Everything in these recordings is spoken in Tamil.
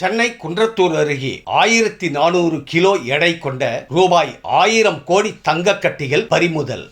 சென்னை குன்றத்தூர் அருகே ஆயிரத்தி நானூறு கிலோ எடை கொண்ட ரூபாய் ஆயிரம் கோடி தங்க கட்டிகள் பறிமுதல்.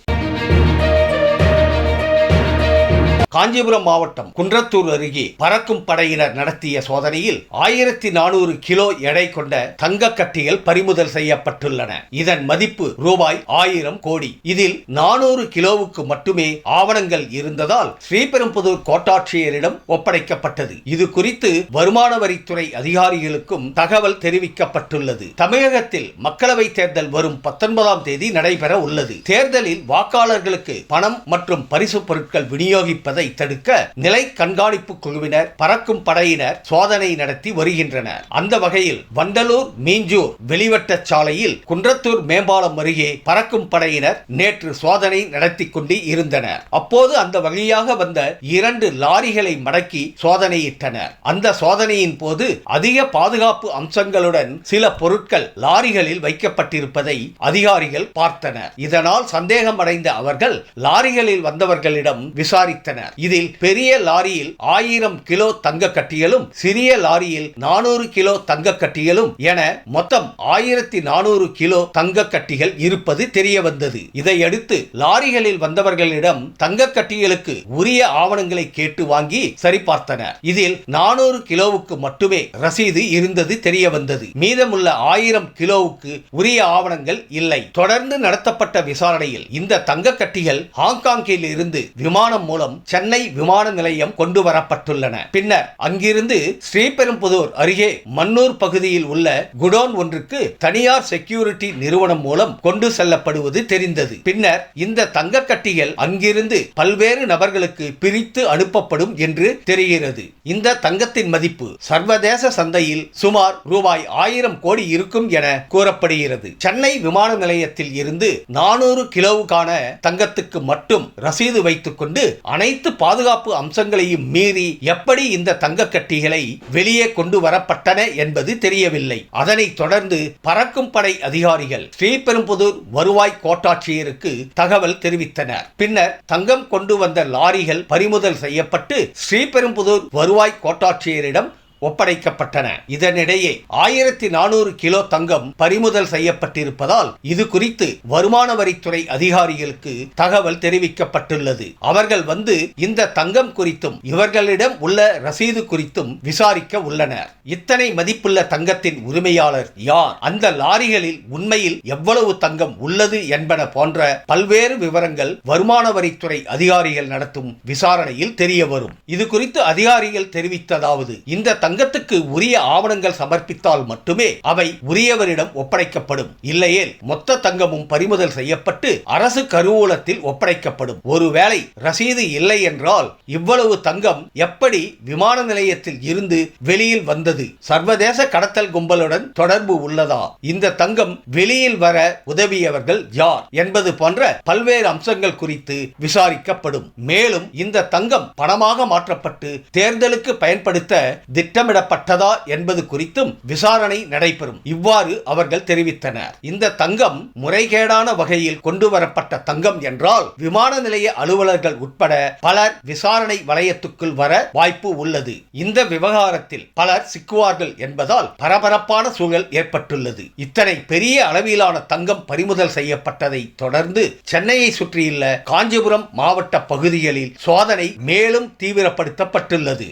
காஞ்சிபுரம் மாவட்டம் குன்றத்தூர் அருகே பறக்கும் படையினர் நடத்திய சோதனையில் ஆயிரத்தி நானூறு கிலோ எடை கொண்ட தங்க கட்டிகள் பறிமுதல் செய்யப்பட்டுள்ளன. இதன் மதிப்பு ரூபாய் ஆயிரம் கோடி. இதில் நானூறு கிலோவுக்கு மட்டுமே ஆவணங்கள் இருந்ததால் ஸ்ரீபெரும்புதூர் கோட்டாட்சியரிடம் ஒப்படைக்கப்பட்டது. இது குறித்து வருமான வரித்துறை அதிகாரிகளுக்கும் தகவல் தெரிவிக்கப்பட்டுள்ளது. தமிழகத்தில் மக்களவை தேர்தல் வரும் பத்தொன்பதாம் தேதி நடைபெற உள்ளது. தேர்தலில் வாக்காளர்களுக்கு பணம் மற்றும் பரிசு பொருட்கள் விநியோகிப்பது தடுக்க நிலை கண்காணிப்பு குழுவினர் பறக்கும் படையினர் சோதனை நடத்தி வருகின்றனர். அந்த வகையில் வண்டலூர் மீஞ்சூர் வெளிவட்ட சாலையில் குன்றத்தூர் மேம்பாலம் அருகே பறக்கும் படையினர் நேற்று சோதனை நடத்தி கொண்டு இருந்தனர். அப்போது அந்த வழியாக வந்த இரண்டு லாரிகளை மடக்கி சோதனையிட்டனர். அந்த சோதனையின் போது அதிக பாதுகாப்பு அம்சங்களுடன் சில பொருட்கள் லாரிகளில் வைக்கப்பட்டிருப்பதை அதிகாரிகள் பார்த்தனர். இதனால் சந்தேகம் அடைந்த அவர்கள் லாரிகளில் வந்தவர்களிடம் விசாரித்தனர். இதில் பெரிய லாரியில் ஆயிரம் கிலோ தங்க கட்டிகளும் சிறிய லாரியில் நானூறு கிலோ தங்க கட்டிகளும் என மொத்தம் ஆயிரத்தி நானூறு கிலோ தங்க கட்டிகள் இருப்பது தெரிய வந்தது இதையடுத்து லாரிகளில் வந்தவர்களிடம் தங்க கட்டிகளுக்கு உரிய ஆவணங்களை கேட்டு வாங்கி சரிபார்த்தனர். இதில் நானூறு கிலோவுக்கு மட்டுமே ரசீது இருந்தது தெரிய வந்தது மீதமுள்ள ஆயிரம் கிலோவுக்கு உரிய ஆவணங்கள் இல்லை. தொடர்ந்து நடத்தப்பட்ட விசாரணையில் இந்த தங்க கட்டிகள் ஹாங்காங்கில் இருந்து விமானம் மூலம் சென்னை விமான நிலையம் கொண்டு வரப்பட்டுள்ளன பின்னர் அங்கிருந்து ஸ்ரீபெரும்புதூர் அருகே மன்னூர் பகுதியில் உள்ள குடோன் ஒன்றுக்கு தனியார் செக்யூரிட்டி நிறுவனம் மூலம் கொண்டு செல்லப்படுவது தெரிந்தது. பின்னர் இந்த தங்க கட்டிகள் அங்கிருந்து பல்வேறு நபர்களுக்கு பிரித்து அனுப்பப்படும் என்று தெரிகிறது. இந்த தங்கத்தின் மதிப்பு சர்வதேச சந்தையில் சுமார் ரூபாய் ஆயிரம் கோடி இருக்கும் என கூறப்படுகிறது. சென்னை விமான நிலையத்தில் இருந்து நானூறு கிலோவுக்கான தங்கத்துக்கு மட்டும் ரசீது வைத்துக் கொண்டு அனைத்து பாதுகாப்பு அம்சங்களையும் மீறி எப்படி இந்த தங்க கட்டிகளை வெளியே கொண்டு வரப்பட்டன என்பது தெரியவில்லை. அதனைத் தொடர்ந்து பறக்கும் படை அதிகாரிகள் ஸ்ரீபெரும்புதூர் வருவாய் கோட்டாட்சியருக்கு தகவல் தெரிவித்தனர். பின்னர் தங்கம் கொண்டு வந்த லாரிகள் பறிமுதல் செய்யப்பட்டு ஸ்ரீபெரும்புதூர் வருவாய் கோட்டாட்சியரிடம் ஒப்படைக்கப்பட்டன. இதனிடையே ஆயிரத்தி நானூறு கிலோ தங்கம் பறிமுதல் செய்யப்பட்டிருப்பதால் இது குறித்து வருமான வரித்துறை அதிகாரிகளுக்கு தகவல் தெரிவிக்கப்பட்டுள்ளது. அவர்கள் வந்து இந்த தங்கம் குறித்தும் இவர்களிடம் உள்ள ரசீது குறித்தும் விசாரிக்க உள்ளனர். இத்தனை மதிப்புள்ள தங்கத்தின் உரிமையாளர் யார்? அந்த லாரிகளில் உண்மையில் எவ்வளவு தங்கம் உள்ளது என்பன போன்ற பல்வேறு விவரங்கள் வருமான வரித்துறை அதிகாரிகள் நடத்தும் விசாரணையில் தெரிய வரும் இது குறித்து அதிகாரிகள் தெரிவித்ததாவது இந்த சங்கத்துக்கு உரிய ஆவணங்கள் சமர்ப்பித்தால் மட்டுமே அவை உரியவரிடம் ஒப்படைக்கப்படும். இல்லையேல் மொத்த தங்கமும் பறிமுதல் செய்யப்பட்டு அரசு கருவூலத்தில் ஒப்படைக்கப்படும். ஒருவேளை ரசீது இல்லை என்றால் இவ்வளவு தங்கம் எப்படி விமான நிலையத்தில் இருந்து வெளியில் வந்தது? சர்வதேச கடத்தல் கும்பலுடன் தொடர்பு உள்ளதா? இந்த தங்கம் வெளியில் வர உதவியவர்கள் யார்? என்பது போன்ற பல்வேறு அம்சங்கள் குறித்து விசாரிக்கப்படும். மேலும் இந்த தங்கம் பணமாக மாற்றப்பட்டு தேர்தலுக்கு பயன்படுத்த திட்ட திட்டமிடப்பட்டதா என்பது குறித்தும் விசாரணை நடைபெறும். இவ்வாறு அவர்கள் தெரிவித்தனர். இந்த தங்கம் முறைகேடான வகையில் கொண்டு வரப்பட்ட தங்கம் என்றால் விமான நிலைய அலுவலர்கள் உட்பட பலர் விசாரணை வளையத்துக்குள் வர வாய்ப்பு உள்ளது. இந்த விவகாரத்தில் பலர் சிக்குவார்கள் என்பதால் பரபரப்பான சூழல் ஏற்பட்டுள்ளது. இத்தனை பெரிய அளவிலான தங்கம் பறிமுதல் செய்யப்பட்டதை தொடர்ந்து சென்னையை சுற்றியுள்ள காஞ்சிபுரம் மாவட்ட பகுதிகளில் சோதனை மேலும் தீவிரப்படுத்தப்பட்டுள்ளது.